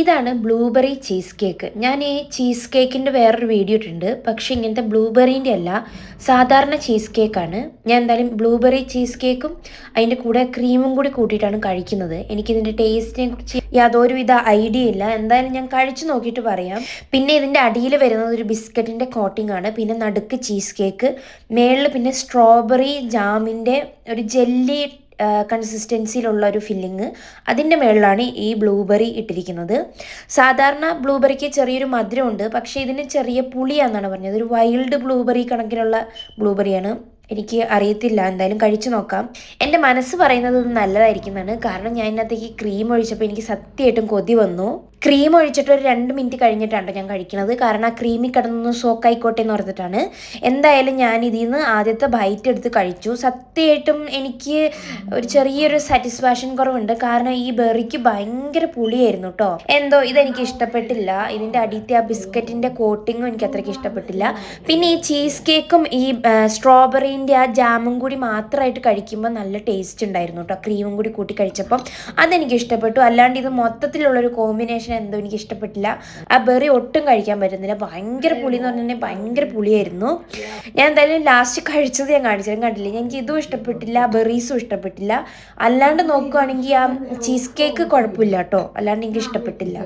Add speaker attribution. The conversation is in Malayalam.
Speaker 1: ഇതാണ് ബ്ലൂബെറി ചീസ് കേക്ക് ഞാൻ ഈ ചീസ് കേക്കിന്റെ വേറൊരു വീഡിയോ ഇട്ടുണ്ട് പക്ഷേ ഇങ്ങനത്തെ ബ്ലൂബെറീന്റെ അല്ല സാധാരണ ചീസ് കേക്കാണ് ഞാൻ എന്തായാലും ബ്ലൂബെറി ചീസ് കേക്കും അതിന്റെ കൂടെ ക്രീമും കൂടി കൂട്ടിയിട്ടാണ് കഴിക്കുന്നത്. എനിക്കിതിന്റെ ടേസ്റ്റിനെ കുറിച്ച് യാതൊരുവിധ ഐഡിയ ഇല്ല. എന്തായാലും ഞാൻ കഴിച്ചു നോക്കിയിട്ട് പറയാം. പിന്നെ ഇതിന്റെ അടിയിൽ വരുന്നത് ഒരു ബിസ്ക്കറ്റിന്റെ കോട്ടിംഗ് ആണ്. പിന്നെ നടുക്ക് ചീസ് കേക്ക് മേളിൽ പിന്നെ സ്ട്രോബെറി ജാമിന്റെ ഒരു ജെല്ലി കൺസിസ്റ്റൻസിയിലുള്ള ഒരു ഫില്ലിങ് അതിന്റെ മുകളിലാണ് ഈ ബ്ലൂബെറി ഇട്ടിരിക്കുന്നത്. സാധാരണ ബ്ലൂബെറിക്ക് ചെറിയൊരു മധുരമുണ്ട്. പക്ഷേ ഇതിന് ചെറിയ പുളിയാണെന്നാണ് പറഞ്ഞത്. ഒരു വൈൽഡ് ബ്ലൂബെറി കണക്കിലുള്ള ബ്ലൂബെറിയാണ് എനിക്ക് അറിയത്തില്ല. എന്തായാലും കഴിച്ചു നോക്കാം. എന്റെ മനസ്സ് പറയുന്നത് നല്ലതായിരിക്കുന്നതാണ്. കാരണം ഞാൻ ഇതിനകത്തേക്ക് ക്രീം ഒഴിച്ചപ്പോൾ എനിക്ക് സത്യമായിട്ടും കൊതി വന്നു. ക്രീം ഒഴിച്ചിട്ട് ഒരു രണ്ട് മിനിറ്റ് കഴിഞ്ഞിട്ടാണ് ഞാൻ കഴിക്കുന്നത്. കാരണം ആ ക്രീമിൽ കിടന്നൊന്ന് സോക്കായിക്കോട്ടെ എന്ന് ഓർത്തിട്ടാണ് എന്തായാലും ഞാൻ ഇതിൽ നിന്ന് ആദ്യത്തെ ബൈറ്റ് എടുത്ത് കഴിച്ചു. സത്യമായിട്ടും എനിക്ക് ഒരു ചെറിയൊരു സാറ്റിസ്ഫാക്ഷൻ കുറവുണ്ട്. കാരണം ഈ ബെറിക്ക് ഭയങ്കര പുളിയായിരുന്നു കേട്ടോ എന്തോ ഇതെനിക്ക് ഇഷ്ടപ്പെട്ടില്ല. ഇതിന്റെ അടിയത്തെ ആ ബിസ്ക്കറ്റിന്റെ കോട്ടിങ്ങും എനിക്ക് അത്രയ്ക്ക് ഇഷ്ടപ്പെട്ടില്ല. പിന്നെ ഈ ചീസ് കേക്കും ഈ സ്ട്രോബെറീന്റെ ആ ജാമും കൂടി മാത്രമായിട്ട് കഴിക്കുമ്പോൾ നല്ല ടേസ്റ്റ് ഉണ്ടായിരുന്നു കേട്ടോ ക്രീമും കൂടി കൂട്ടി കഴിച്ചപ്പം അതെനിക്ക് ഇഷ്ടപ്പെട്ടു. അല്ലാണ്ട് ഇത് മൊത്തത്തിലുള്ളൊരു കോമ്പിനേഷൻ എന്തോ എനിക്ക് ഇഷ്ടപ്പെട്ടില്ല. ആ ബെറി ഒട്ടും കഴിക്കാൻ പറ്റുന്നില്ല. ഭയങ്കര പുളി എന്ന് പറഞ്ഞാൽ ഭയങ്കര പുളിയായിരുന്നു. ഞാൻ എന്തായാലും ലാസ്റ്റ് കഴിച്ചത് ഞാൻ കാണിച്ചാലും കണ്ടില്ല? എനിക്ക് ഇതും ഇഷ്ടപ്പെട്ടില്ല ബെറീസും ഇഷ്ടപ്പെട്ടില്ല. അല്ലാണ്ട് നോക്കുകയാണെങ്കിൽ ആ ചീസ് കേക്ക് കുഴപ്പമില്ല കേട്ടോ. അല്ലാണ്ട് എനിക്ക് ഇഷ്ടപ്പെട്ടില്ല.